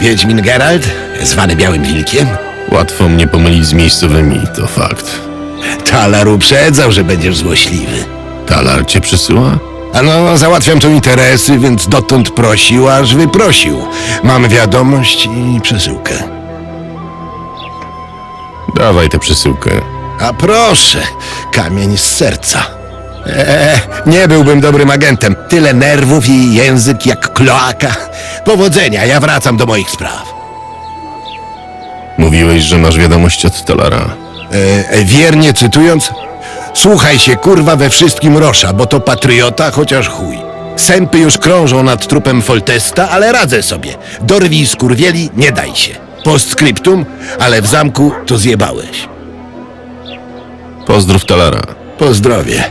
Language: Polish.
Wiedźmin Geralt, zwany Białym Wilkiem? Łatwo mnie pomylić z miejscowymi, to fakt. Talar uprzedzał, że będziesz złośliwy. Talar cię przysyła? Ano, załatwiam tu interesy, więc dotąd prosił, aż wyprosił. Mam wiadomość i przesyłkę. Dawaj tę przesyłkę. A proszę, kamień z serca. Eee, nie byłbym dobrym agentem. Tyle nerwów i język jak kloaka. Powodzenia, ja wracam do moich spraw. Mówiłeś, że masz wiadomość od Talara. E, wiernie cytując, słuchaj się kurwa we wszystkim Rosza, bo to patriota, chociaż chuj. Sępy już krążą nad trupem Foltesta, ale radzę sobie. Dorwij skurwieli, nie daj się. Postscriptum, ale w zamku to zjebałeś. Pozdrów Talara. Pozdrowie.